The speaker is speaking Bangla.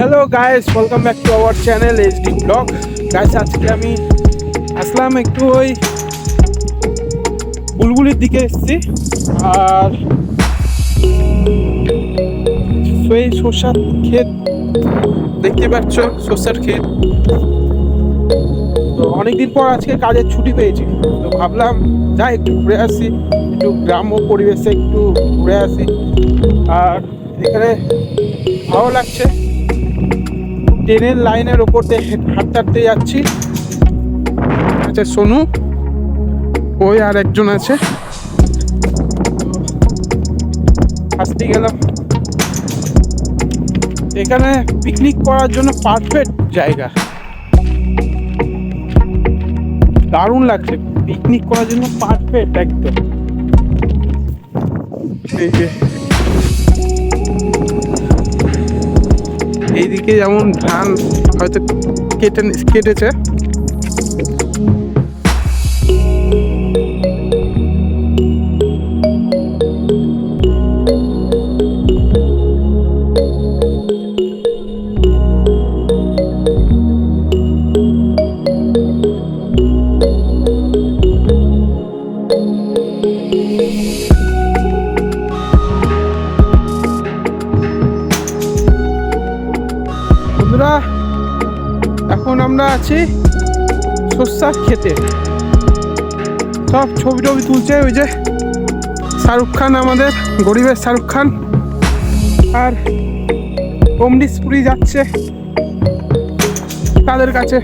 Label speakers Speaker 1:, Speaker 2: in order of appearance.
Speaker 1: Guys welcome back to our channel HD blog guys আজকে আমি আসলাম একটু ওই বুলবুলির দিকে এসেছি। আর সেই শসার ক্ষেত দেখতে পাচ্ছ, শসার ক্ষেত। তো অনেকদিন পর আজকে কাজের ছুটি পেয়েছি। তো ভাবলাম, যাই, একটু ঘুরে আসি। একটু গ্রাম্য পরিবেশে একটু ঘুরে আসি। আর এখানে ভালো লাগছে। ট্রেনের লাইনের ওপর দিয়ে হাঁটতে হাঁটতে যাচ্ছি। আচ্ছা সোনু, ওই আর একজন আছে। আসতে গেলাম। এখানে পিকনিক করার জন্য পারফেক্ট জায়গা। দারুণ লাগছে। পিকনিক করার জন্য পারফেক্ট একদম। এই এইদিকে যেমন ধান হয়তো কেটে কেটেছে। এখন আমরা আছি শস্যার খেতে সব ছবি টবি তুলছে ওই যে শাহরুখ খান আমাদের, গরিবের শাহরুখ খান। আর অমৃতপুরি যাচ্ছে তাদের কাছে।